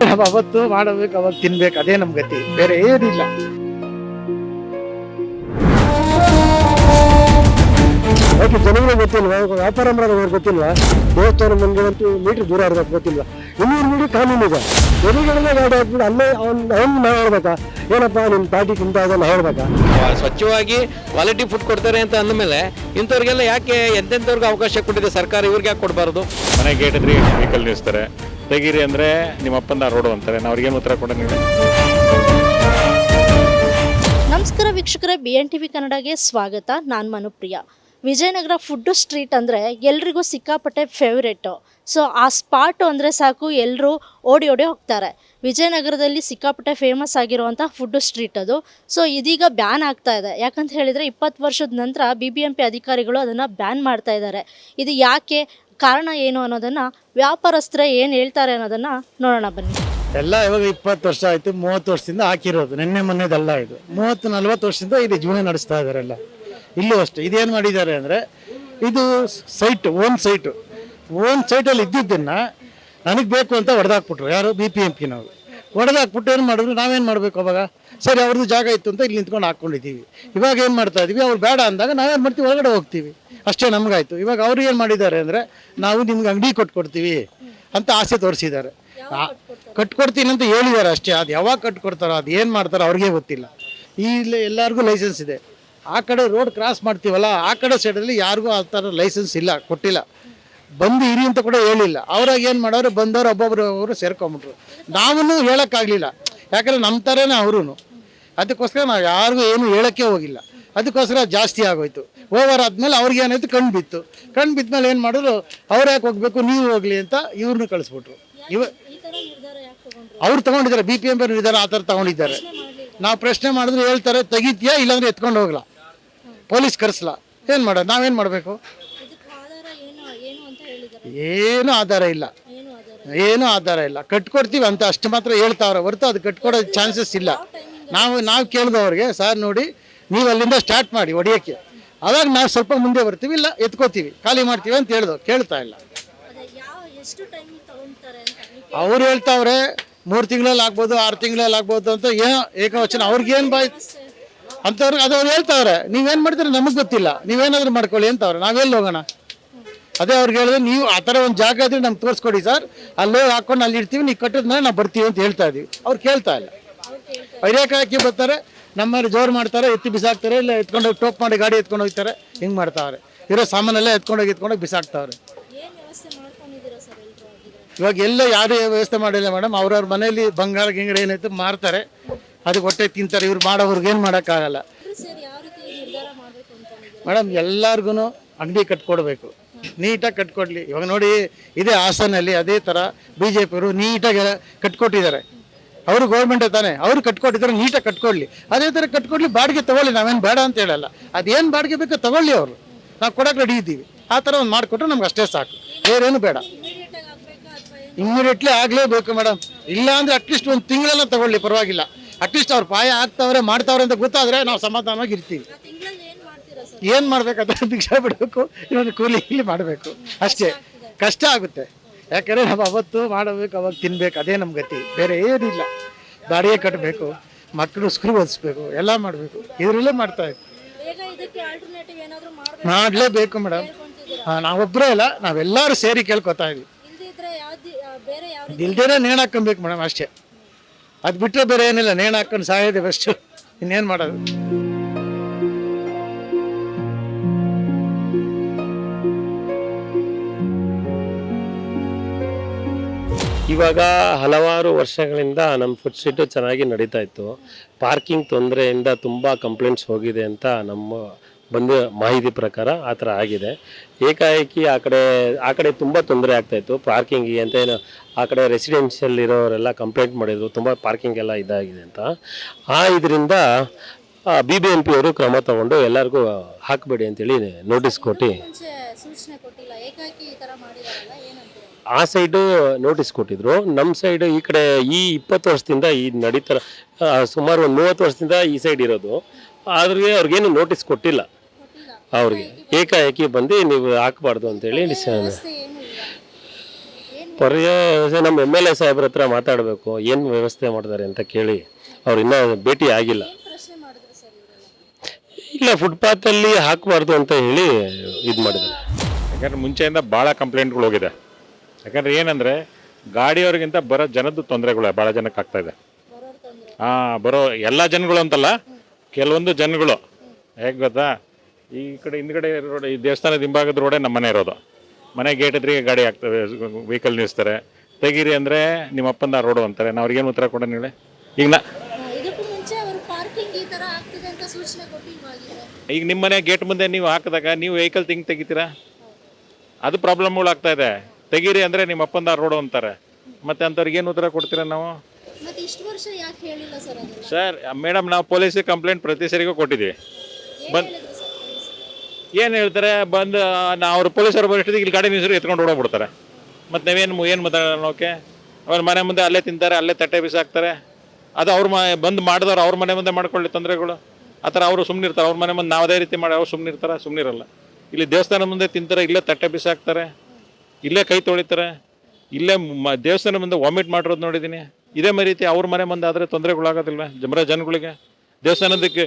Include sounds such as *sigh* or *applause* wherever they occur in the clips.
ನಾವು *laughs* ಅವತ್ತು ಮಾಡಬೇಕು ಅವತ್ತು ತಿನ್ಬೇಕು ಅದೇ ನಮ್ ಗತಿ. ಬೇರೆ ಏನಿಲ್ಲ ಯಾಕೆ ಜನಗಳು ಗೊತ್ತಿಲ್ಲ ವ್ಯಾಪಾರ ಮಾಡೋದು ಗೊತ್ತಿಲ್ಲ ದೇವಸ್ಥಾನ ಮುಂದೆ ಅಂತೂ ಮೀಟರ್ ದೂರ ಇರಬೇಕು ಗೊತ್ತಿಲ್ಲ ಇನ್ನೂರು ಮೀಟರ್ ಕಾನೂನು ಇದೆ. ಜನಗಳನ್ನ ಗಾಡಿ ಹಾಕ್ಬಿಟ್ಟು ಅಲ್ಲೇ ಅವ್ನು ಅವ್ನು ನಾವು ಹೇಳ್ಬೇಕಾ? ಏನಪ್ಪ ನಿಮ್ಮ ಪಾರ್ಟಿ ತಿಂತ ಅದನ್ನ ಹೇಳ್ಬೇಕಾ? ಸ್ವಚ್ಛವಾಗಿ ಕ್ವಾಲಿಟಿ ಫುಡ್ ಕೊಡ್ತಾರೆ ಅಂತ ಅಂದಮೇಲೆ ಇಂಥವ್ರಿಗೆಲ್ಲ ಯಾಕೆ ಎಂತೆಂಥವ್ರಿಗೆ ಅವಕಾಶ ಕೊಟ್ಟಿದೆ ಸರ್ಕಾರ? ಇವ್ರಿಗೆ ಯಾಕೆ ಕೊಡಬಾರ್ದು? ಮನೆ ಗೇಟ್ ಇದ್ರೆ ವೆಹಿಕಲ್ ನಿಲ್ಲಿಸ್ತಾರೆ ತೆಗೀರಿ ಅಂದರೆ ನಿಮ್ಮ ರೋಡ್ ರೋಡು ಅಂತಾರೆ. ನಾವು ಅವ್ರಿಗೇನು ಉತ್ತರ ಕೊಡೋಣ ನಮಸ್ಕಾರ ವೀಕ್ಷಕರೇ ಬಿ ಎನ್ ಟಿ ವಿ ಕನ್ನಡಗೆ ಸ್ವಾಗತ. ನಾನು ಮನುಪ್ರಿಯ. ವಿಜಯನಗರ ಫುಡ್ಡು ಸ್ಟ್ರೀಟ್ ಅಂದರೆ ಎಲ್ರಿಗೂ ಸಿಕ್ಕಾಪಟ್ಟೆ ಫೇವ್ರೇಟು ಸೊ ಆ ಸ್ಪಾಟು ಅಂದರೆ ಸಾಕು ಎಲ್ಲರೂ ಓಡಿ ಓಡಿ ಹೋಗ್ತಾರೆ. ವಿಜಯನಗರದಲ್ಲಿ ಸಿಕ್ಕಾಪಟ್ಟೆ ಫೇಮಸ್ ಆಗಿರುವಂಥ ಫುಡ್ಡು ಸ್ಟ್ರೀಟ್ ಅದು. ಸೊ ಇದೀಗ ಬ್ಯಾನ್ ಆಗ್ತಾ ಇದೆ. ಯಾಕಂತ ಹೇಳಿದರೆ ಇಪ್ಪತ್ತು ವರ್ಷದ ನಂತರ ಬಿ ಬಿ ಎಂ ಪಿ ಅಧಿಕಾರಿಗಳು ಅದನ್ನು ಬ್ಯಾನ್ ಮಾಡ್ತಾ ಇದ್ದಾರೆ. ಇದು ಯಾಕೆ? ಕಾರಣ ಏನು ಅನ್ನೋದನ್ನು ವ್ಯಾಪಾರಸ್ಥರೇ ಏನು ಹೇಳ್ತಾರೆ ಅನ್ನೋದನ್ನು ನೋಡೋಣ ಬನ್ನಿ. ಎಲ್ಲ ಇವಾಗ ಇಪ್ಪತ್ತು ವರ್ಷ ಆಯ್ತು, ಮೂವತ್ತು ವರ್ಷದಿಂದ ಹಾಕಿರೋದು. ನಿನ್ನೆ ಮೊನ್ನೆದಲ್ಲ ಇದು. ಮೂವತ್ತು, ನಲ್ವತ್ತು ವರ್ಷದಿಂದ ಇಲ್ಲಿ ಜೀವನ ನಡೆಸ್ತಾ ಇದಾರೆಲ್ಲ ಇಲ್ಲೂ ಅಷ್ಟೇ. ಇದೇನು ಮಾಡಿದ್ದಾರೆ ಅಂದರೆ, ಇದು ಸೈಟ್, ಓನ್ ಸೈಟು. ಓನ್ ಸೈಟಲ್ಲಿ ಇದ್ದಿದ್ದನ್ನ ನನಗೆ ಬೇಕು ಅಂತ ಹೊಡೆದಾಕ್ಬಿಟ್ರು. ಯಾರು? ಬಿ ಪಿ ಎಂ ಪಿನವರು. ಹೊಡೆದಾಕ್ಬಿಟ್ಟು ಏನು ಮಾಡಿದ್ರು? ನಾವೇನು ಮಾಡಬೇಕು ಅವಾಗ? ಸರಿ ಅವ್ರದ್ದು ಜಾಗ ಇತ್ತು ಅಂತ ಇಲ್ಲಿ ನಿಂತ್ಕೊಂಡು ಹಾಕ್ಕೊಂಡಿದ್ದೀವಿ. ಇವಾಗ ಏನು ಮಾಡ್ತಾ ಇದ್ದೀವಿ ಅವ್ರು ಬೇಡ ಅಂದಾಗ ನಾವೇನು ಮಾಡ್ತೀವಿ? ಒಳಗಡೆ ಹೋಗ್ತೀವಿ. ಅಷ್ಟೇ ನಮಗಾಯಿತು. ಇವಾಗ ಅವ್ರು ಏನು ಮಾಡಿದ್ದಾರೆ ಅಂದರೆ ನಾವು ನಿಮ್ಗೆ ಅಂಗಡಿ ಕೊಟ್ಕೊಡ್ತೀವಿ ಅಂತ ಆಸೆ ತೋರಿಸಿದ್ದಾರೆ. ಕಟ್ಕೊಡ್ತೀನಿ ಅಂತ ಹೇಳಿದ್ದಾರೆ ಅಷ್ಟೇ. ಅದು ಯಾವಾಗ ಕಟ್ಕೊಡ್ತಾರೋ ಅದು ಏನು ಮಾಡ್ತಾರೋ ಅವ್ರಿಗೆ ಗೊತ್ತಿಲ್ಲ. ಇಲ್ಲಿ ಎಲ್ಲರಿಗೂ ಲೈಸೆನ್ಸ್ ಇದೆ. ಆ ಕಡೆ ರೋಡ್ ಕ್ರಾಸ್ ಮಾಡ್ತೀವಲ್ಲ ಆ ಕಡೆ ಸೈಡಲ್ಲಿ ಯಾರಿಗೂ ಆ ಥರ ಲೈಸೆನ್ಸ್ ಇಲ್ಲ ಕೊಟ್ಟಿಲ್ಲ. ಬಂದು ಇರಿ ಅಂತ ಕೂಡ ಹೇಳಿಲ್ಲ. ಅವ್ರಾಗ ಏನು ಮಾಡೋರು ಬಂದವರು ಒಬ್ಬೊಬ್ರು ಅವರು ಸೇರ್ಕೊಂಬಿಟ್ರು. ನಾವೂ ಹೇಳೋಕ್ಕಾಗಲಿಲ್ಲ. ಯಾಕಂದರೆ ನಮ್ಮ ಥರನೇ ಅವರು ಅದಕ್ಕೋಸ್ಕರ ನಾವು ಯಾರಿಗೂ ಏನು ಹೇಳೋಕ್ಕೆ ಹೋಗಿಲ್ಲ. ಅದಕ್ಕೋಸ್ಕರ ಜಾಸ್ತಿ ಆಗೋಯ್ತು. ಓವರ್ ಆದಮೇಲೆ ಅವ್ರಿಗೆ ಏನಾಯ್ತು? ಕಣ್ಣು ಬಿತ್ತು. ಕಣ್ಣು ಬಿದ್ದ ಮೇಲೆ ಏನು ಮಾಡಿದ್ರು? ಅವ್ರು ಯಾಕೆ ಹೋಗಬೇಕು? ನೀವು ಹೋಗಲಿ ಅಂತ ಇವ್ರನ್ನ ಕಳಿಸ್ಬಿಟ್ರು. ಇವ ಅವ್ರು ತಗೊಂಡಿದ್ದಾರೆ. ಬಿ ಪಿ ಎಂ ನಿರ್ಧಾರ ಆ ಥರ ತಗೊಂಡಿದ್ದಾರೆ. ನಾವು ಪ್ರಶ್ನೆ ಮಾಡಿದ್ರೆ ಹೇಳ್ತಾರೆ, ತೆಗಿತೀಯಾ? ಇಲ್ಲಾಂದ್ರೆ ಎತ್ಕೊಂಡು ಹೋಗ್ಲಾ. ಪೊಲೀಸ್ ಕರೆಸ್ಲಾ. ಏನು ಮಾಡೋದು ನಾವೇನು ಮಾಡಬೇಕು? ಏನು ಆಧಾರ ಇಲ್ಲ. ಏನು ಆಧಾರ ಇಲ್ಲ. ಕಟ್ಕೊಡ್ತೀವಿ ಅಂತ ಅಷ್ಟು ಮಾತ್ರ ಹೇಳ್ತಾವ್ರೆ ಹೊರತು ಅದು ಕಟ್ಕೊಡೋ ಚಾನ್ಸಸ್ ಇಲ್ಲ. ನಾವು ನಾವು ಕೇಳಿದವ್ರಿಗೆ ಸರ್ ನೋಡಿ ನೀವು ಅಲ್ಲಿಂದ ಸ್ಟಾರ್ಟ್ ಮಾಡಿ ಹೊಡಿಯೋಕ್ಕೆ ಅವಾಗ ನಾವು ಸ್ವಲ್ಪ ಮುಂದೆ ಬರ್ತೀವಿ ಇಲ್ಲ ಎತ್ಕೋತೀವಿ ಖಾಲಿ ಮಾಡ್ತೀವಿ ಅಂತ ಹೇಳಿದವ್ರು ಕೇಳ್ತಾ ಇಲ್ಲ. ಅವ್ರು ಹೇಳ್ತಾವ್ರೆ ಮೂರು ತಿಂಗಳಲ್ಲಿ ಆಗ್ಬೋದು ಆರು ತಿಂಗಳಲ್ಲಿ ಆಗ್ಬೋದು ಅಂತ ಏನೋ ಏಕವಚನ. ಅವ್ರಿಗೇನು ಬಾಯ್ ಅಂಥವ್ರಿಗೆ ಅದು ಅವ್ರು ಹೇಳ್ತಾವ್ರೆ ನೀವೇನು ಮಾಡ್ತೀರ ನಮಗೆ ಗೊತ್ತಿಲ್ಲ ನೀವೇನಾದರೂ ಮಾಡ್ಕೊಳ್ಳಿ ಅಂತವ್ರೆ ನಾವೆಲ್ಲಿ ಹೋಗೋಣ? ಅದೇ ಅವ್ರಿಗೆ ಹೇಳಿದ್ರೆ ನೀವು ಆ ಥರ ಒಂದು ಜಾಗ ಇದ್ರೆ ನಮ್ಗೆ ತೋರಿಸ್ಕೊಡಿ ಸರ್ ಅಲ್ಲೇ ಹಾಕೊಂಡು ಅಲ್ಲಿ ಇರ್ತೀವಿ ನೀವು ಕಟ್ಟಿದ್ಮೇಲೆ ನಾವು ಬರ್ತೀವಿ ಅಂತ ಹೇಳ್ತಾ ಇದ್ದೀವಿ ಅವ್ರು ಕೇಳ್ತಾ ಇಲ್ಲ. ಹಾಕಿ ಬರ್ತಾರೆ ನಮ್ಮಲ್ಲಿ ಜೋರು ಮಾಡ್ತಾರೆ ಎತ್ತಿ ಬಿಸಾಕ್ತಾರೆ ಇಲ್ಲ ಎತ್ಕೊಂಡು ಹೋಗಿ ಟೋಪ್ ಮಾಡಿ ಗಾಡಿ ಎತ್ಕೊಂಡು ಹೋಗ್ತಾರೆ ಹಿಂಗೆ ಮಾಡ್ತಾವ್ರೆ. ಇರೋ ಸಾಮಾನೆಲ್ಲ ಎತ್ಕೊಂಡೋಗಿ ಎತ್ಕೊಂಡೋಗಿ ಬಿಸಾಕ್ತಾವ್ರೆ. ಇವಾಗ ಎಲ್ಲ ಯಾರು ವ್ಯವಸ್ಥೆ ಮಾಡಿಲ್ಲ ಮೇಡಮ್ ಅವ್ರವ್ರ ಮನೆಯಲ್ಲಿ ಬಂಗಾರ ಗಿಂಗಡ ಏನೈತೆ ಮಾರ್ತಾರೆ ಅದಕ್ಕೆ ಹೊಟ್ಟೆ ತಿಂತಾರೆ ಇವ್ರು ಮಾಡೋವ್ರಿಗೆ ಏನು ಮಾಡೋಕ್ಕಾಗಲ್ಲ. ಮೇಡಮ್ ಎಲ್ಲರಿಗೂ ಅಂಗಡಿ ಕಟ್ಕೊಡ್ಬೇಕು. ನೀಟಾಗಿ ಕಟ್ಕೊಡ್ಲಿ. ಇವಾಗ ನೋಡಿ ಇದೇ ಹಾಸನಲ್ಲಿ ಅದೇ ಥರ ಬಿ ಜೆ ಪಿಯವರು ನೀಟಾಗಿ ಕಟ್ಕೊಟ್ಟಿದ್ದಾರೆ. ಅವರು ಗೌರ್ಮೆಂಟ್ ತಾನೆ. ಅವರು ಕಟ್ಕೊಟ್ಟಿದ್ರೆ ನೀಟಾಗಿ ಕಟ್ಕೊಡ್ಲಿ. ಅದೇ ಥರ ಕಟ್ಕೊಡ್ಲಿ ಬಾಡಿಗೆ ತಗೊಳ್ಳಿ ನಾವೇನು ಬೇಡ ಅಂತ ಹೇಳಲ್ಲ. ಅದೇನು ಬಾಡಿಗೆ ಬೇಕೋ ತಗೊಳ್ಳಿ ಅವರು. ನಾವು ಕೊಡಕ್ಕೆ ರೆಡಿ ಇದ್ದೀವಿ. ಆ ಥರ ಒಂದು ಮಾಡಿಕೊಟ್ರೆ ನಮ್ಗೆ ಅಷ್ಟೇ ಸಾಕು. ಬೇರೇನು ಬೇಡ. ಇಮ್ಮಿಡಿಯೇಟ್ಲಿ ಆಗಲೇಬೇಕು ಮೇಡಮ್ ಇಲ್ಲ ಅಂದರೆ ಅಟ್ಲೀಸ್ಟ್ ಒಂದು ತಿಂಗಳೆಲ್ಲ ತಗೊಳ್ಳಿ ಪರವಾಗಿಲ್ಲ. ಅಟ್ಲೀಸ್ಟ್ ಅವ್ರು ಪಾಯ ಆಗ್ತಾವ್ರೆ ಮಾಡ್ತಾವ್ರೆ ಅಂತ ಗೊತ್ತಾದರೆ ನಾವು ಸಮಾಧಾನವಾಗಿ ಇರ್ತೀವಿ. ಏನು ಮಾಡ್ಬೇಕಾದ್ರೆ ಭಿಕ್ಷೆ ಬಿಡಬೇಕು ಇನ್ನೊಂದು ಕೂಲಿ ಇಲ್ಲಿ ಮಾಡಬೇಕು. ಅಷ್ಟೇ. ಕಷ್ಟ ಆಗುತ್ತೆ. ಯಾಕಂದರೆ ನಾವು ಅವತ್ತು ಮಾಡಬೇಕು ಅವಾಗ ತಿನ್ಬೇಕು ಅದೇ ನಮ್ಮ ಗತಿ. ಬೇರೆ ಏನಿಲ್ಲ. ಬಾಡಿಗೆ ಕಟ್ಟಬೇಕು ಮಕ್ಕಳು ಸ್ಕೂಲ್ ಓದಿಸ್ಬೇಕು ಎಲ್ಲ ಮಾಡಬೇಕು. ಇದರಲ್ಲೇ ಮಾಡ್ತಾ ಇದ್ವಿ. ಮಾಡಲೇಬೇಕು ಮೇಡಮ್ ಹಾಂ ನಾವೊಬ್ಬರೇ ಇಲ್ಲ ನಾವೆಲ್ಲರೂ ಸೇರಿ ಕೇಳ್ಕೊತಾ ಇದ್ವಿ. ಇಲ್ದೇನೆ ನೇಣು ಹಾಕೊಬೇಕು ಮೇಡಮ್ ಅಷ್ಟೇ. ಅದು ಬಿಟ್ಟರೆ ಬೇರೆ ಏನಿಲ್ಲ ನೇಣು ಹಾಕೊಂಡು ಸಾಯಿದೆ ಬೆಸ್ಟು ಇನ್ನೇನು ಮಾಡೋದು? ಇವಾಗ ಹಲವಾರು ವರ್ಷಗಳಿಂದ ನಮ್ಮ ಫುಡ್ ಸ್ಟ್ರೀಟು ಚೆನ್ನಾಗಿ ನಡೀತಾ ಇತ್ತು. ಪಾರ್ಕಿಂಗ್ ತೊಂದರೆಯಿಂದ ತುಂಬ ಕಂಪ್ಲೇಂಟ್ಸ್ ಹೋಗಿದೆ ಅಂತ ನಮ್ಮ ಬಂದ ಮಾಹಿತಿ ಪ್ರಕಾರ ಆ ಥರ ಆಗಿದೆ. ಏಕಾಏಕಿ ಆ ಕಡೆ ಆ ಕಡೆ ತುಂಬ ತೊಂದರೆ ಆಗ್ತಾಯಿತ್ತು ಪಾರ್ಕಿಂಗಿಗೆ ಅಂತ ಏನು ಆ ಕಡೆ ರೆಸಿಡೆನ್ಷಿಯಲ್ ಇರೋರೆಲ್ಲ ಕಂಪ್ಲೇಂಟ್ ಮಾಡಿದರು. ತುಂಬ ಪಾರ್ಕಿಂಗ್ ಎಲ್ಲ ಇದಾಗಿದೆ ಅಂತ. ಆ ಇದರಿಂದ ಬಿ ಬಿ ಎಂ ಪಿ ಅವರು ಕ್ರಮ ತಗೊಂಡು ಎಲ್ಲರಿಗೂ ಹಾಕಬೇಡಿ ಅಂತೇಳಿ ನೋಟಿಸ್ ಕೊಟ್ಟು ಆ ಸೈಡು ನೋಟಿಸ್ ಕೊಟ್ಟಿದ್ರು. ನಮ್ಮ ಸೈಡ್ ಈ ಕಡೆ ಈ ಇಪ್ಪತ್ತು ವರ್ಷದಿಂದ ಈ ನಡೀತಾರ ಸುಮಾರು ಒಂದು ಮೂವತ್ತು ವರ್ಷದಿಂದ ಈ ಸೈಡ್ ಇರೋದು. ಆದ್ರೆ ಅವ್ರಿಗೇನು ನೋಟಿಸ್ ಕೊಟ್ಟಿಲ್ಲ. ಅವ್ರಿಗೆ ಏಕಾಏಕಿ ಬಂದು ನೀವು ಹಾಕಬಾರ್ದು ಅಂತೇಳಿ ಪರ್ಯಾಯ ನಮ್ಮ ಎಂ ಎಲ್ ಎ ಸಾಹೇಬ್ರ ಹತ್ರ ಮಾತಾಡಬೇಕು. ಏನು ವ್ಯವಸ್ಥೆ ಮಾಡ್ತಾರೆ ಅಂತ ಕೇಳಿ. ಅವ್ರು ಇನ್ನೂ ಭೇಟಿ ಆಗಿಲ್ಲ. ಇಲ್ಲ ಫುಟ್ಪಾತಲ್ಲಿ ಹಾಕಬಾರ್ದು ಅಂತ ಹೇಳಿ ಇದು ಮಾಡಿದ್ರು. ಯಾಕಂದ್ರೆ ಮುಂಚೆಯಿಂದ ಭಾಳ ಕಂಪ್ಲೇಂಟ್ಗಳು ಹೋಗಿದೆ. ಯಾಕಂದ್ರೆ ಏನಂದರೆ ಗಾಡಿಯವ್ರಿಗಿಂತ ಬರೋ ಜನದ್ದು ತೊಂದರೆಗಳು ಭಾಳ ಜನಕ್ಕೆ ಆಗ್ತಾ ಇದೆ. ಹಾಂ ಬರೋ ಎಲ್ಲ ಜನಗಳು ಅಂತಲ್ಲ ಕೆಲವೊಂದು ಜನಗಳು. ಹೇಗೆ ಗೊತ್ತಾ? ಈ ಕಡೆ ಹಿಂದ್ಗಡೆ ರೋಡ್ ಈ ದೇವಸ್ಥಾನದ ಹಿಂಭಾಗದ ರೋಡೇ ನಮ್ಮ ಮನೆ ಇರೋದು. ಮನೆ ಗೇಟ್ ಇದ್ರಿಗೆ ಗಾಡಿ ಆಗ್ತವೆ ವೆಹಿಕಲ್ ನಿಲ್ಲಿಸ್ತಾರೆ ತೆಗೀರಿ ಅಂದರೆ ನಿಮ್ಮ ಅಪ್ಪಂದ ರೋಡು ಅಂತಾರೆ. ನಾವು ಅವ್ರಿಗೇನು ಉತ್ತರ ಕೊಡೋಣ ಹೇಳಿ? ಈಗ ನಾ ಈಗ ನಿಮ್ಮ ಮನೆ ಗೇಟ್ ಮುಂದೆ ನೀವು ಹಾಕಿದಾಗ ನೀವು ವೆಹಿಕಲ್ ತಿಂಗ್ ತೆಗಿತೀರಾ? ಅದು ಪ್ರಾಬ್ಲಮ್ಗಳು ಆಗ್ತಾ ಇದೆ. ತೆಗೀರಿ ಅಂದರೆ ನಿಮ್ಮ ಅಪ್ಪಂದ ರೋಡು ಅಂತಾರೆ. ಮತ್ತೆ ಅಂಥವ್ರಿಗೆ ಏನು ಉತ್ತರ ಕೊಡ್ತೀರಾ ನಾವು? ಸರ್ ಮೇಡಮ್ ನಾವು ಪೊಲೀಸಿಗೆ ಕಂಪ್ಲೇಂಟ್ ಪ್ರತಿ ಸರಿಗೂ ಕೊಟ್ಟಿದ್ದೀವಿ. ಬಂದ್ ಏನು ಹೇಳ್ತಾರೆ? ಬಂದು ನಾ ಅವ್ರು ಪೊಲೀಸರು ಬರೋಷ್ಟಿಗೆ ಇಲ್ಲಿ ಗಾಡಿ ನಿಸ್ರು ಎತ್ಕೊಂಡು ಓಡೋಗ್ಬಿಡ್ತಾರೆ. ಮತ್ತು ನಾವೇನು ಏನು ಮಾತಾಡೋಕೆ ಅವ್ರ ಮನೆ ಮುಂದೆ ಅಲ್ಲೇ ತಿಂತಾರೆ ಅಲ್ಲೇ ತಟ್ಟೆ ಬಿಸಾಕ್ತಾರೆ. ಅದು ಅವ್ರ ಮ ಬಂದು ಮಾಡಿದವ್ರು ಅವ್ರ ಮನೆ ಮುಂದೆ ಮಾಡ್ಕೊಳ್ಳಿ ತೊಂದರೆಗಳು. ಆ ಥರ ಅವರು ಸುಮ್ಮನಿರ್ತಾರೆ ಅವ್ರ ಮನೆ ಮುಂದೆ ನಾವು ಅದೇ ರೀತಿ ಮಾಡಿ ಅವ್ರು ಸುಮ್ಮನಿರ್ತಾರೆ ಇರ್ತಾರೆ ಸುಮ್ಮನೆ ಇಲ್ಲಿ ದೇವಸ್ಥಾನ ಮುಂದೆ ತಿಂತಾರೆ ಇಲ್ಲೇ ತಟ್ಟೆ ಬಿಸಾಕ್ತಾರೆ. ಇಲ್ಲೇ ಕೈ ತೊಳಿತಾರೆ. ಇಲ್ಲೇ ಮ ದೇವಸ್ಥಾನ ಮುಂದೆ ವಾಮಿಟ್ ಮಾಡಿರೋದು ನೋಡಿದ್ದೀನಿ ಇದೇ ಮೇ ರೀತಿ ಅವ್ರ ಮನೆ ಮುಂದೆ ಆದರೆ ತೊಂದರೆಗಳಾಗೋದಿಲ್ಲ ಜಮರ ಜನಗಳಿಗೆ. ದೇವಸ್ಥಾನದಕ್ಕೆ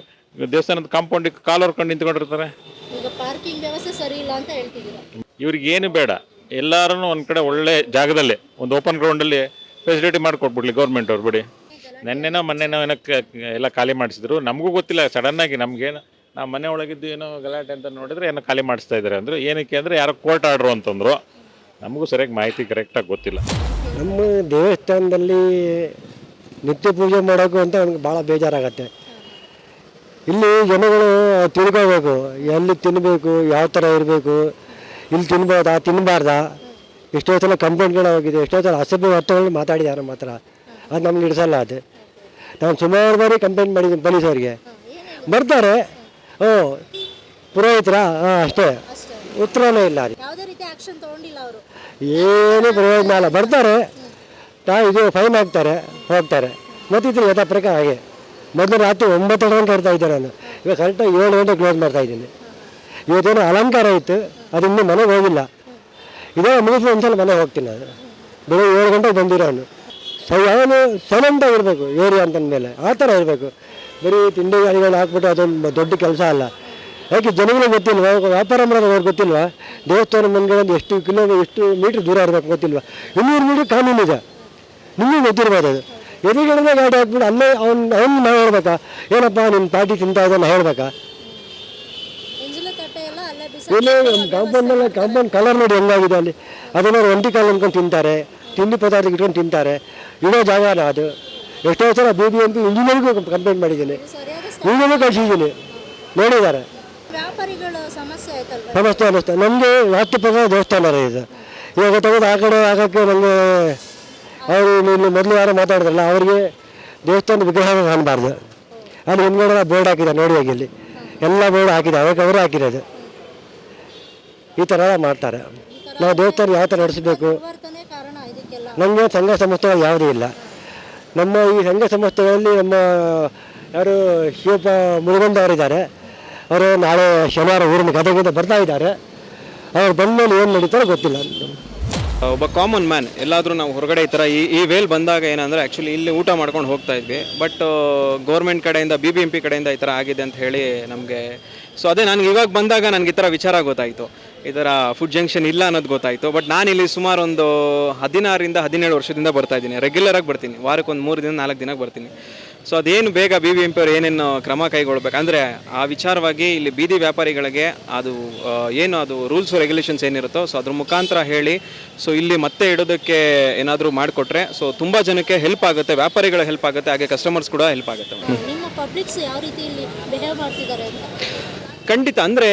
ದೇವಸ್ಥಾನದ ಕಾಂಪೌಂಡಿಗೆ ಕಾಲು ಹೊರ್ಕೊಂಡು ನಿಂತ್ಕೊಂಡಿರ್ತಾರೆ. ಈಗ ವ್ಯವಸ್ಥೆ ಸರಿ ಅಂತ ಹೇಳ್ತಿದ್ದೀರಾ? ಇವ್ರಿಗೆ ಏನು ಬೇಡ. ಎಲ್ಲರೂ ಒಂದು ಕಡೆ ಒಳ್ಳೆ ಜಾಗದಲ್ಲಿ ಒಂದು ಓಪನ್ ಗ್ರೌಂಡಲ್ಲಿ ಫೆಸಿಲಿಟಿ ಮಾಡಿಕೊಟ್ಬಿಡ್ಲಿ ಗೌರ್ಮೆಂಟ್ ಅವ್ರು ಬಿಡಿ. ನೆನ್ನೆನೋ ಮೊನ್ನೆನೋ ಏನಕ್ಕೆ ಎಲ್ಲ ಖಾಲಿ ಮಾಡಿಸಿದ್ರು. ನಮಗೂ ಗೊತ್ತಿಲ್ಲ ಸಡನ್ನಾಗಿ ನಮಗೇನು ನಾವು ಮನೆ ಒಳಗಿದ್ದು ಏನೋ ಗಲಾಟೆ ಅಂತ ನೋಡಿದ್ರೆ ಏನೋ ಖಾಲಿ ಮಾಡಿಸ್ತಾ ಇದ್ದಾರೆ ಅಂದರು. ಏನಕ್ಕೆ ಅಂದರೆ ಯಾರೋ ಕೋರ್ಟ್ ಆರ್ಡ್ರು ಅಂತಂದರು. ನಮಗೂ ಸರಿಯಾಗಿ ಮಾಹಿತಿ ಕರೆಕ್ಟಾಗಿ ಗೊತ್ತಿಲ್ಲ. ನಮ್ಮ ದೇವಸ್ಥಾನದಲ್ಲಿ ನಿತ್ಯ ಪೂಜೆ ಮಾಡೋಕು ಅಂತ ನನಗೆ ಭಾಳ ಬೇಜಾರಾಗತ್ತೆ. ಇಲ್ಲಿ ಜನಗಳು ತಿಳ್ಕೋಬೇಕು ಎಲ್ಲಿ ತಿನ್ನಬೇಕು ಯಾವ ಥರ ಇರಬೇಕು ಇಲ್ಲಿ ತಿನ್ಬೋದಾ ತಿನ್ನಬಾರ್ದಾ ಎಷ್ಟೋ ಸಲ ಕಂಪ್ಲೇಂಟ್ಗಳು ಹೋಗಿದೆ ಎಷ್ಟೋ ಸಲ ಅಸಭ್ಯ ವರ್ತಗಳು ಮಾತಾಡಿದ್ದಾರೆ ಮಾತ್ರ. ಹತ್ರ ಅದು ನಮ್ಗೆ ಹಿಡಿಸಲ್ಲ ಅದು. ನಾನು ಸುಮಾರು ಬಾರಿ ಕಂಪ್ಲೇಂಟ್ ಮಾಡಿದ್ದೀನಿ ಪೊಲೀಸರಿಗೆ ಬರ್ತಾರೆ ಓ ಪುರೋಹಿತರ ಹಾಂ ಅಷ್ಟೇ. ಉತ್ತರನೇ ಇಲ್ಲ ಅದು. ಯಾವುದೇ ರೀತಿ ಆಕ್ಷನ್ ತಗೊಂಡಿಲ್ಲ ಅವರು. ಏನು ಪ್ರಯೋಜನ ಅಲ್ಲ ಬರ್ತಾರೆ. ತಾ ಇದು ಫೈನ್ ಹಾಕ್ತಾರೆ ಹೋಗ್ತಾರೆ. ಮತ್ತಿದ್ರು ಯಥಾ ಪ್ರಕಾರ ಹಾಗೆ. ಮೊದಲು ರಾತ್ರಿ ಒಂಬತ್ತು ಗಂಟೆ ಇರ್ತಾ ಇದ್ದೆ ನಾನು. ಇವಾಗ ಕರೆಕ್ಟಾಗಿ ಏಳು ಗಂಟೆ ಕ್ಲೋಸ್ ಮಾಡ್ತಾ ಇದ್ದೀನಿ. ಇವತ್ತೇನೋ ಅಲಂಕಾರ ಇತ್ತು, ಅದು ಇನ್ನೂ ಮನೆಗೆ ಹೋಗಿಲ್ಲ. ಇದೇ ಮುಗಿಸಿ ಒಂದ್ಸಲ ಮನೆಗೆ ಹೋಗ್ತೀನಿ ನಾನು. ಬೆಳಗ್ಗೆ ಏಳು ಗಂಟೆಗೆ ಬಂದಿರೋನು ಸೊ, ಅವನು ಆಗಿರಬೇಕು, ಏರಿಯಾ ಅಂತಂದಮೇಲೆ. ಆ ಥರ ಇರಬೇಕು. ಬರೀ ತಿಂಡಿ ಗಾಡಿಗಳು ಹಾಕ್ಬಿಟ್ಟು ಅದೊಂದು ದೊಡ್ಡ ಕೆಲಸ ಅಲ್ಲ. ಯಾಕೆ ಜನಗಳಿಗೆ ಗೊತ್ತಿಲ್ವಾ? ವ್ಯಾಪಾರ ಮಾಡೋದು ಗೊತ್ತಿಲ್ವಾ? ದೇವಸ್ಥಾನ ಮನೆಗಳಲ್ಲಿ ಒಂದು ಎಷ್ಟು ಕಿಲೋ ಎಷ್ಟು ಮೀಟ್ರ್ ದೂರ ಇರಬೇಕು ಗೊತ್ತಿಲ್ವಾ? ಇನ್ನೂರು ಮೀಟ್ರ್ ಕಾನೂನು ಇದೆ. ನಿಮಗೆ ಗೊತ್ತಿರ್ಬೋದು ಅದು. ಎದುರುಗಡೆ ಗಾಡಿ ಹಾಕ್ಬಿಟ್ಟು ಅಲ್ಲೇ ಅವ್ನು ಅವ್ನು ನಾವು ಹೇಳ್ಬೇಕಾ? ಏನಪ್ಪ ನಿಮ್ಮ ಪಾರ್ಟಿ ತಿಂತಾ ಇದ್ದಾನೆ ಹೇಳ್ಬೇಕಾ? ಇಲ್ಲೇ ನಮ್ಮ ಕಾಂಪೌಂಡಲ್ಲಿ ಕಾಂಪೌಂಡ್ ಕಲರ್ ನೋಡಿ ಹೆಂಗಾಗಿದೆ ಅಲ್ಲಿ. ಅದನ್ನ ಒಂಟಿ ಕಾಲು ಅನ್ಕೊಂಡು ತಿಂತಾರೆ. ತಿಂಡಿ ಪದಾರ್ಥ ಇಟ್ಕೊಂಡು ತಿಂತಾರೆ. ಇಡೋ ಅಲ್ಲ ಅದು. ಎಷ್ಟೋ ಸಲ ಬಿ ಬಿ ಎಂ ಪಿ ಇಂಜಿನಿಯರ್ಗೂ ಕಂಪ್ಲೇಂಟ್ ಮಾಡಿದ್ದೀನಿ. ಈಗಲೂ ಕಳಿಸಿದ್ದೀನಿ. ನೋಡಿದ್ದಾರೆ. ವ್ಯಾಪಾರಿಗಳ ಸಮಸ್ಯೆ ಆಯ್ತಲ್ವಾ? ಸಮಸ್ಯೆ ಅನ್ನಿಸ್ತಾ ನಮಗೆ ಹತ್ತು ಪ್ರಕಾರ ದೇವಸ್ಥಾನ ರೀ ಇದು. ಇವಾಗ ತೆಗೆದು ಆ ಕಡೆ ಆಗೋಕ್ಕೆ ನನಗೆ ಅವರು ಇಲ್ಲಿ ಮೊದಲು ಯಾರೋ ಮಾತಾಡಿದ್ರಲ್ಲ ಅವರಿಗೆ ದೇವಸ್ಥಾನದ ವಿಗ್ರಹ ಕಾಣಬಾರ್ದು. ಅಲ್ಲಿ ಹಿಂದ್ಗಡೆ ಬೋರ್ಡ್ ಹಾಕಿದೆ ನೋಡಿ ಹೋಗಿ ಇಲ್ಲಿ. ಎಲ್ಲ ಬೋರ್ಡ್ ಹಾಕಿದೆ ಅವಕ್ಕೆ ಅವರೇ ಹಾಕಿರೋದು. ಈ ಥರ ಮಾಡ್ತಾರೆ. ನಾವು ದೇವಸ್ಥಾನ ಯಾವ ಥರ ನಡೆಸಬೇಕು? ನಮಗೆ ಸಂಘ ಸಂಸ್ಥೆಗಳು ಯಾವುದೂ ಇಲ್ಲ. ನಮ್ಮ ಈ ಸಂಘ ಸಂಸ್ಥೆಗಳಲ್ಲಿ ನಮ್ಮ ಯಾರು ಶಿವಪ್ಪ ಮುರುಗಂದವರಿದ್ದಾರೆ ಅವರು ನಾಳೆ ಶನಿವಾರ ಊರಿನ ಗದಗಿಂದ ಬರ್ತಾ ಇದ್ದಾರೆ. ಅವ್ರು ಬಂದಮೇಲೆ ಏನು ನಡೀತಾರೋ ಗೊತ್ತಿಲ್ಲ ಒಬ್ಬ ಕಾಮನ್ ಮ್ಯಾನ್ ಎಲ್ಲಾದರೂ ನಾವು ಹೊರಗಡೆ ಈ ಥರ ಈ ಈ ವೇಲ್ ಬಂದಾಗ ಏನಂದರೆ ಆ್ಯಕ್ಚುಲಿ ಇಲ್ಲಿ ಊಟ ಮಾಡ್ಕೊಂಡು ಹೋಗ್ತಾ ಇದ್ವಿ. ಬಟ್ ಗೌರ್ಮೆಂಟ್ ಕಡೆಯಿಂದ ಬಿ ಬಿ ಎಂ ಪಿ ಕಡೆಯಿಂದ ಈ ಥರ ಆಗಿದೆ ಅಂತ ಹೇಳಿ ನಮಗೆ ಸೊ ಅದೇ ನನಗೆ ಇವಾಗ ಬಂದಾಗ ನನಗೆ ಈ ಥರ ವಿಚಾರ ಗೊತ್ತಾಯಿತು. ಈ ಥರ ಫುಡ್ ಜಂಕ್ಷನ್ ಇಲ್ಲ ಅನ್ನೋದು ಗೊತ್ತಾಯಿತು. ಬಟ್ ನಾನು ಇಲ್ಲಿ ಸುಮಾರು ಒಂದು ಹದಿನಾರರಿಂದ ಹದಿನೇಳು ವರ್ಷದಿಂದ ಬರ್ತಾ ಇದ್ದೀನಿ. ರೆಗ್ಯುಲರಾಗಿ ಬರ್ತೀನಿ. ವಾರಕ್ಕೆ ಒಂದು ಮೂರು ದಿನ, ನಾಲ್ಕು ದಿನಕ್ಕೆ ಬರ್ತೀನಿ. ಸೊ ಅದೇನು ಬೇಗ ಬಿ ಬಿ ಎಂ ಪಿ ಅವ್ರು ಏನೇನು ಕ್ರಮ ಕೈಗೊಳ್ಬೇಕು? ಅಂದರೆ ಆ ವಿಚಾರವಾಗಿ ಇಲ್ಲಿ ಬೀದಿ ವ್ಯಾಪಾರಿಗಳಿಗೆ ಅದು ಏನು ಅದು ರೂಲ್ಸ್ ರೆಗ್ಯುಲೇಷನ್ಸ್ ಏನಿರುತ್ತೋ ಸೊ ಅದ್ರ ಮುಖಾಂತರ ಹೇಳಿ ಸೊ ಇಲ್ಲಿ ಮತ್ತೆ ಇಡೋದಕ್ಕೆ ಏನಾದರೂ ಮಾಡಿಕೊಟ್ರೆ ಸೊ ತುಂಬ ಜನಕ್ಕೆ ಹೆಲ್ಪ್ ಆಗುತ್ತೆ, ವ್ಯಾಪಾರಿಗಳ ಹೆಲ್ಪ್ ಆಗುತ್ತೆ, ಹಾಗೆ ಕಸ್ಟಮರ್ಸ್ ಕೂಡ ಹೆಲ್ಪ್ ಆಗುತ್ತೆ. ನಿಮ್ಮ ಪಬ್ಲಿಕ್ಸ್ ಯಾವ ರೀತಿ ಇಲ್ಲಿ ಮಾಡ್ತಿದ್ದಾರೆ ಅಂತ? ಖಂಡಿತ, ಅಂದರೆ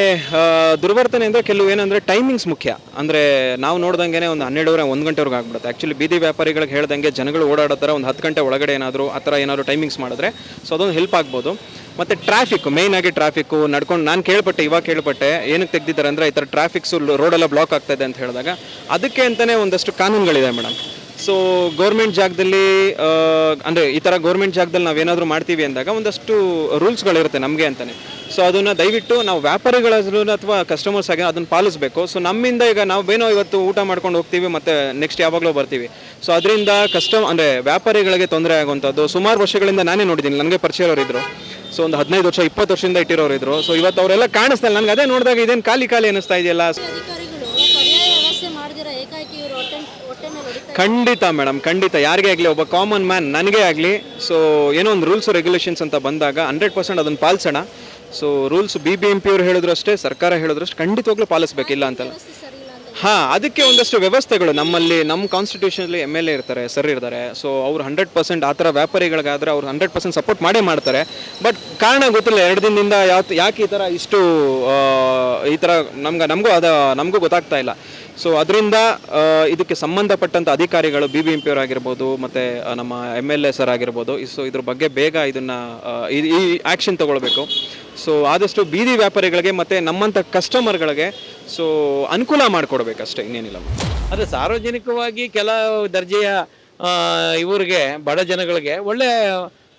ದುರ್ವರ್ತನೆ ಅಂದರೆ ಕೆಲವು ಏನಂದರೆ ಟೈಮಿಂಗ್ಸ್ ಮುಖ್ಯ. ಅಂದರೆ, ನಾವು ನೋಡ್ದಂಗೆ ಒಂದು ಹನ್ನೆರಡುವರೆ ಒಂದು ಗಂಟೆವರೆಗೆ ಆಗ್ಬಿಡುತ್ತೆ. ಆ್ಯಕ್ಚುಲಿ ಬೀದಿ ವ್ಯಾಪಾರಿಗಳಿಗೆ ಹೇಳ್ದಂಗೆ ಜನಗಳು ಓಡಾಡೋ ಥರ ಒಂದು ಹತ್ತು ಗಂಟೆ ಒಳಗಡೆ ಏನಾದರೂ ಆ ಥರ ಏನಾದರೂ ಟೈಮಿಂಗ್ಸ್ ಮಾಡಿದ್ರೆ ಸೊ ಅದೊಂದು ಹೆಲ್ಪ್ ಆಗ್ಬೋದು. ಮತ್ತು ಟ್ರಾಫಿಕ್ ಮೇಯ್ನಾಗಿ ಟ್ರಾಫಿಕ್ಕು ನಡ್ಕೊಂಡು, ನಾನು ಕೇಳ್ಪಟ್ಟೆ, ಇವಾಗ ಕೇಳ್ಪಟ್ಟೆ, ಏನಕ್ಕೆ ತೆಗ್ದಿದ್ದಾರೆ ಅಂದರೆ ಈ ಥರ ಟ್ರಾಫಿಕ್ಸು ರೋಡೆಲ್ಲ ಬ್ಲಾಕ್ ಆಗ್ತಾಯಿದೆ ಅಂತ ಹೇಳಿದಾಗ, ಅದಕ್ಕೆ ಅಂತಲೇ ಒಂದಷ್ಟು ಕಾನೂನುಗಳಿದೆ ಮೇಡಮ್ ಸೊ ಗೌರ್ಮೆಂಟ್ ಜಾಗದಲ್ಲಿ ಅಂದರೆ ಈ ಥರ ಗೌರ್ಮೆಂಟ್ ಜಾಗದಲ್ಲಿ ನಾವೇನಾದರೂ ಮಾಡ್ತೀವಿ ಅಂದಾಗ ಒಂದಷ್ಟು ರೂಲ್ಸ್ಗಳಿರುತ್ತೆ ನಮಗೆ ಅಂತಲೇ ಸೊ ಅದನ್ನು ದಯವಿಟ್ಟು ನಾವು ವ್ಯಾಪಾರಿಗಳಾದ್ರೂ ಅಥವಾ ಕಸ್ಟಮರ್ಸ್ ಆಗಿ ಅದನ್ನು ಪಾಲಿಸಬೇಕು. ಸೊ ನಮ್ಮಿಂದ ಈಗ ನಾವೇನೋ ಇವತ್ತು ಊಟ ಮಾಡ್ಕೊಂಡು ಹೋಗ್ತೀವಿ ಮತ್ತು ನೆಕ್ಸ್ಟ್ ಯಾವಾಗಲೂ ಬರ್ತೀವಿ. ಸೊ ಅದರಿಂದ ಕಸ್ಟಮ್ ಅಂದರೆ ವ್ಯಾಪಾರಿಗಳಿಗೆ ತೊಂದರೆ ಆಗುವಂಥದ್ದು. ಸುಮಾರು ವರ್ಷಗಳಿಂದ ನಾನೇ ನೋಡಿದ್ದೀನಿ. ನನಗೆ ಪರಿಚಯವರು ಇದ್ದರು ಸೊ ಒಂದು ಹದಿನೈದು ವರ್ಷ, ಇಪ್ಪತ್ತು ವರ್ಷದಿಂದ ಇಟ್ಟಿರೋರು ಇದ್ದರು ಸೊ ಇವತ್ತು ಅವರೆಲ್ಲ ಕಾಣಿಸ್ತಾ ನನಗೆ ಅದೇ ನೋಡಿದಾಗ ಇದೇನು ಖಾಲಿ ಖಾಲಿ ಅನ್ನಿಸ್ತಾ ಇದೆಯಲ್ಲ ಅಧಿಕಾರಿಗಳು ಪರ್ಯಾಯ ವ್ಯವಸ್ಥೆ ಮಾಡಿದಿರ ಏಕಾಏಕಿ ಇವರು ಹೊಟ್ಟೆ ಹೊಟ್ಟೆ ಮೇಲೆ ಹೊಡಿತಾ ಖಂಡಿತ ಮೇಡಮ್, ಖಂಡಿತ. ಯಾರಿಗೇ ಆಗಲಿ, ಒಬ್ಬ ಕಾಮನ್ ಮ್ಯಾನ್ ನನಗೇ ಆಗಲಿ ಸೊ ಏನೋ ಒಂದು ರೂಲ್ಸ್ ರೆಗ್ಯುಲೇಷನ್ಸ್ ಅಂತ ಬಂದಾಗ ಹಂಡ್ರೆಡ್ ಪರ್ಸೆಂಟ್ ಅದನ್ನು ಪಾಲಿಸೋಣ. So rules B B M P ಅವರು ಹೇಳಿದ್ರು ಅಷ್ಟೇ, ಸರ್ಕಾರ ಹೇಳಿದ್ರು ಅಷ್ಟೇ, ಖಂಡಿತವಾಗ್ಲೂ ಪಾಲಿಸ್ಬೇಕಿಲ್ಲ ಅಂತಲ್ಲ ಹಾಂ, ಅದಕ್ಕೆ ಒಂದಷ್ಟು ವ್ಯವಸ್ಥೆಗಳು ನಮ್ಮಲ್ಲಿ, ನಮ್ಮ ಕಾನ್ಸ್ಟಿಟ್ಯೂಷನಲ್ಲಿ ಎಂ ಎಲ್ ಎ ಇರ್ತಾರೆ ಸರ್ ಇರ್ತಾರೆ. ಸೊ ಅವ್ರು ಹಂಡ್ರೆಡ್ ಪರ್ಸೆಂಟ್ ಆ ಥರ ವ್ಯಾಪಾರಿಗಳಿಗಾದರೆ ಅವ್ರು ಹಂಡ್ರೆಡ್ ಪರ್ಸೆಂಟ್ ಸಪೋರ್ಟ್ ಮಾಡೇ ಮಾಡ್ತಾರೆ. ಬಟ್ ಕಾರಣ ಗೊತ್ತಿಲ್ಲ, ಎರಡು ದಿನದಿಂದ ಯಾವ ಯಾಕೆ ಈ ಥರ ಇಷ್ಟು ಈ ಥರ ನಮ್ಗೆ, ನಮಗೂ ಅದ, ನಮಗೂ ಗೊತ್ತಾಗ್ತಾ ಇಲ್ಲ. ಸೊ ಅದರಿಂದ ಇದಕ್ಕೆ ಸಂಬಂಧಪಟ್ಟಂಥ ಅಧಿಕಾರಿಗಳು ಬಿ ಬಿ ಎಂ ಪಿ ಅವರಾಗಿರ್ಬೋದು, ಮತ್ತು ನಮ್ಮ ಎಂ ಎಲ್ ಎ ಸರ್ ಆಗಿರ್ಬೋದು ಸೊ ಇದ್ರ ಬಗ್ಗೆ ಬೇಗ ಇದನ್ನು ಈ ಆ್ಯಕ್ಷನ್ ತೊಗೊಳ್ಬೇಕು. ಸೊ ಆದಷ್ಟು ಬೀದಿ ವ್ಯಾಪಾರಿಗಳಿಗೆ ಮತ್ತು ನಮ್ಮಂಥ ಕಸ್ಟಮರ್ಗಳಿಗೆ ಸೊ ಅನುಕೂಲ ಮಾಡಿಕೊಡ್ಬೇಕಷ್ಟೇ, ಇನ್ನೇನಿಲ್ಲ. ಆದರೆ ಸಾರ್ವಜನಿಕವಾಗಿ ಕೆಲವು ದರ್ಜೆಯ ಇವರಿಗೆ, ಬಡ ಜನಗಳಿಗೆ ಒಳ್ಳೆ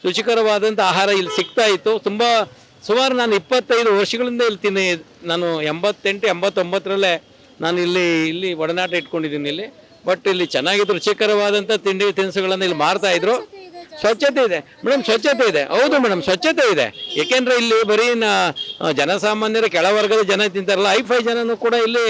ರುಚಿಕರವಾದಂಥ ಆಹಾರ ಇಲ್ಲಿ ಸಿಗ್ತಾ ಇತ್ತು. ತುಂಬ, ಸುಮಾರು ನಾನು ಇಪ್ಪತ್ತೈದು ವರ್ಷಗಳಿಂದ ಇಲ್ಲಿ ತಿನ್ನಿ, ನಾನು ಎಂಬತ್ತೆಂಟು, ಎಂಬತ್ತೊಂಬತ್ತರಲ್ಲೇ ನಾನು ಇಲ್ಲಿ ಇಲ್ಲಿ ಒಡನಾಟ ಇಟ್ಕೊಂಡಿದ್ದೀನಿ ಇಲ್ಲಿ. ಬಟ್ ಇಲ್ಲಿ ಚೆನ್ನಾಗಿದ್ದು ರುಚಿಕರವಾದಂಥ ತಿಂಡಿ ತಿನಿಸುಗಳನ್ನು ಇಲ್ಲಿ ಮಾರ್ತಾ ಇದ್ರು. ಸ್ವಚ್ಛತೆ ಇದೆ. ಮೇಡಮ್, ಸ್ವಚ್ಛತೆ ಇದೆ. ಹೌದು ಮೇಡಮ್, ಸ್ವಚ್ಛತೆ ಇದೆ. ಏಕೆಂದರೆ ಇಲ್ಲಿ ಬರೀ ಜನಸಾಮಾನ್ಯರ ಕೆಳವರ್ಗದ ಜನ ತಿಂತಾರಲ್ಲ ಐ ಫೈ ಜನನು ಕೂಡ ಇಲ್ಲಿ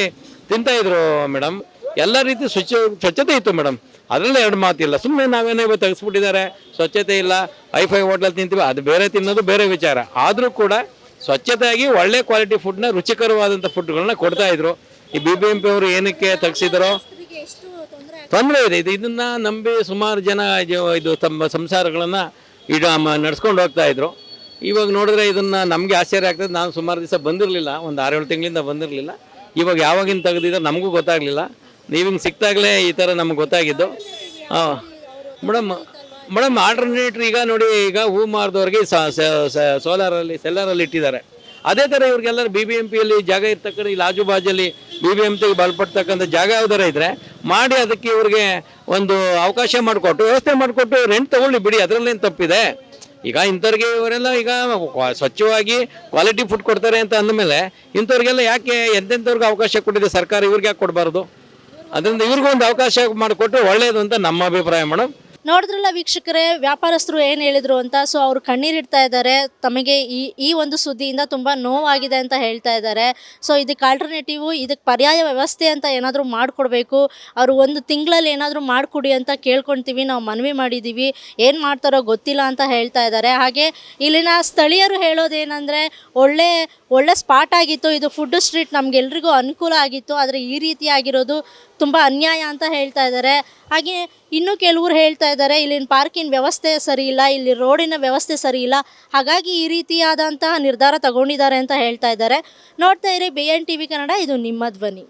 ತಿಂತಾ ಇದ್ರು ಮೇಡಮ್. ಎಲ್ಲ ರೀತಿ ಸ್ವಚ್ಛ, ಸ್ವಚ್ಛತೆ ಇತ್ತು ಮೇಡಮ್. ಅದರಲ್ಲಿ ಎರಡು ಮಾತಿಲ್ಲ. ಸುಮ್ಮನೆ ನಾವೇನೋ ಇವತ್ತು ತೆಗೆಸ್ಬಿಟ್ಟಿದ್ದಾರೆ. ಸ್ವಚ್ಛತೆ ಇಲ್ಲ ಐ ಫೈ ಹೋಟ್ಲಲ್ಲಿ ತಿಂತೀವಿ, ಅದು ಬೇರೆ ತಿನ್ನೋದು ಬೇರೆ ವಿಚಾರ. ಆದರೂ ಕೂಡ ಸ್ವಚ್ಛತೆಯಾಗಿ ಒಳ್ಳೆ ಕ್ವಾಲಿಟಿ ಫುಡ್ನ ರುಚಿಕರವಾದಂಥ ಫುಡ್ಗಳನ್ನ ಕೊಡ್ತಾ ಇದ್ರು. ಈ ಬಿ ಬಿ ಎಂ ಪಿ ಅವರು ಏನಕ್ಕೆ ತಗ್ಸಿದ್ರು? ತೊಂದರೆ ಇದೆ. ಇದು ಇದನ್ನ ನಂಬಿ ಸುಮಾರು ಜನ ಇದು- ತಮ್ಮ ಸಂಸಾರಗಳನ್ನು ಈಗ ನಡ್ಸ್ಕೊಂಡು ಹೋಗ್ತಾ ಇದ್ರು. ಇವಾಗ ನೋಡಿದ್ರೆ ಇದನ್ನ ನಮಗೆ ಆಶ್ಚರ್ಯ ಆಗ್ತದೆ. ನಾನು ಸುಮಾರು ದಿವಸ ಬಂದಿರಲಿಲ್ಲ. ಒಂದು ಆರೇಳು ತಿಂಗಳಿಂದ ಬಂದಿರಲಿಲ್ಲ. ಇವಾಗ ಯಾವಾಗಿಂದ ತೆಗೆದಿದ್ರೆ ನಮಗೂ ಗೊತ್ತಾಗಲಿಲ್ಲ. ನೀವು ಹಿಂಗೆ ಸಿಕ್ತಾಗಲೇ ಈ ಥರ ನಮ್ಗೆ ಗೊತ್ತಾಗಿದ್ದು. ಹಾಂ ಮೇಡಮ್ ಮೇಡಮ್, ಆಲ್ಟರ್ನೇಟ್ರ್ ಈಗ ನೋಡಿ, ಈಗ ಹೂ ಮಾರಿದವ್ರಿಗೆ ಸೋಲಾರಲ್ಲಿ, ಸೆಲ್ಲರಲ್ಲಿ ಇಟ್ಟಿದ್ದಾರೆ. ಅದೇ ಥರ ಇವ್ರಿಗೆಲ್ಲರೂ ಬಿ ಬಿ ಎಂ ಪಿಯಲ್ಲಿ ಜಾಗ ಇರ್ತಕ್ಕಂಥ ಇಲ್ಲಿ ಆಜು ಬಾಜಲ್ಲಿ ಬಿ ಬಿ ಎಂ ಪಿಗೆ ಬಲ್ಪಡ್ತಕ್ಕಂಥ ಜಾಗ ಯಾವ್ದಾರ ಇದ್ರೆ ಮಾಡಿ ಅದಕ್ಕೆ ಇವ್ರಿಗೆ ಒಂದು ಅವಕಾಶ ಮಾಡಿಕೊಟ್ಟು, ವ್ಯವಸ್ಥೆ ಮಾಡಿಕೊಟ್ಟು ರೆಂಟ್ ತಗೊಳ್ಳಿ ಬಿಡಿ, ಅದರಲ್ಲೇನು ತಪ್ಪಿದೆ. ಈಗ ಇಂಥವ್ರಿಗೆ ಇವರೆಲ್ಲ ಈಗ ಸ್ವಚ್ಛವಾಗಿ ಕ್ವಾಲಿಟಿ ಫುಡ್ ಕೊಡ್ತಾರೆ ಅಂತ ಅಂದಮೇಲೆ ಇಂಥವ್ರಿಗೆಲ್ಲ ಯಾಕೆ ಎಂತೆಂಥವ್ರಿಗೆ ಅವಕಾಶ ಕೊಟ್ಟಿದೆ ಸರ್ಕಾರ ಇವ್ರಿಗೆ ಯಾಕೆ ಕೊಡಬಾರ್ದು? ಅದರಿಂದ ಇವ್ರಿಗೂ ಒಂದು ಅವಕಾಶ ಮಾಡಿಕೊಟ್ಟು ಒಳ್ಳೆಯದು ಅಂತ ನಮ್ಮ ಅಭಿಪ್ರಾಯ ಮೇಡಮ್ ನೋಡಿದ್ರಲ್ಲ ವೀಕ್ಷಕರೇ, ವ್ಯಾಪಾರಸ್ಥರು ಏನು ಹೇಳಿದ್ರು ಅಂತ? ಸೊ ಅವರು ಕಣ್ಣೀರಿಡ್ತಾ ಇದ್ದಾರೆ. ತಮಗೆ ಈ ಈ ಒಂದು ಸುದ್ದಿಯಿಂದ ತುಂಬ ನೋವಾಗಿದೆ ಅಂತ ಹೇಳ್ತಾ ಇದ್ದಾರೆ. ಸೊ ಇದಕ್ಕೆ ಆಲ್ಟರ್ನೇಟಿವು ಇದಕ್ಕೆ ಪರ್ಯಾಯ ವ್ಯವಸ್ಥೆ ಅಂತ ಏನಾದರೂ ಮಾಡಿಕೊಡ್ಬೇಕು. ಅವರು ಒಂದು ತಿಂಗಳಲ್ಲಿ ಏನಾದರೂ ಮಾಡಿಕೊಡಿ ಅಂತ ಕೇಳ್ಕೊಳ್ತೀವಿ ನಾವು ಮನವಿ ಮಾಡಿದ್ದೀವಿ ಏನು ಮಾಡ್ತಾರೋ ಗೊತ್ತಿಲ್ಲ ಅಂತ ಹೇಳ್ತಾ ಇದ್ದಾರೆ. ಹಾಗೆ ಇಲ್ಲಿನ ಸ್ಥಳೀಯರು ಹೇಳೋದೇನೆಂದರೆ, ಒಳ್ಳೆ ಒಳ್ಳೆ ಸ್ಪಾಟ್ ಆಗಿತ್ತು. ಇದು ಫುಡ್ ಸ್ಟ್ರೀಟ್ ನಮಗೆಲ್ರಿಗೂ ಅನುಕೂಲ ಆಗಿತ್ತು. ಆದರೆ ಈ ರೀತಿ ಆಗಿರೋದು ತುಂಬ ಅನ್ಯಾಯ ಅಂತ ಹೇಳ್ತಾ ಇದ್ದಾರೆ. ಹಾಗೆ ಇನ್ನೂ ಕೆಲವರು ಹೇಳ್ತಾ ಇದ್ದಾರೆ, ಇಲ್ಲಿನ ಪಾರ್ಕಿನ ವ್ಯವಸ್ಥೆ ಸರಿ ಇಲ್ಲ, ಇಲ್ಲಿ ರೋಡಿನ ವ್ಯವಸ್ಥೆ ಸರಿ ಇಲ್ಲ, ಹಾಗಾಗಿ ಈ ರೀತಿಯಾದಂತಹ ನಿರ್ಧಾರ ತಗೊಂಡಿದ್ದಾರೆ ಅಂತ ಹೇಳ್ತಾ ಇದ್ದಾರೆ. ನೋಡ್ತಾ ಇರಿ B N T V Kannada, ಇದು ನಿಮ್ಮ ಧ್ವನಿ.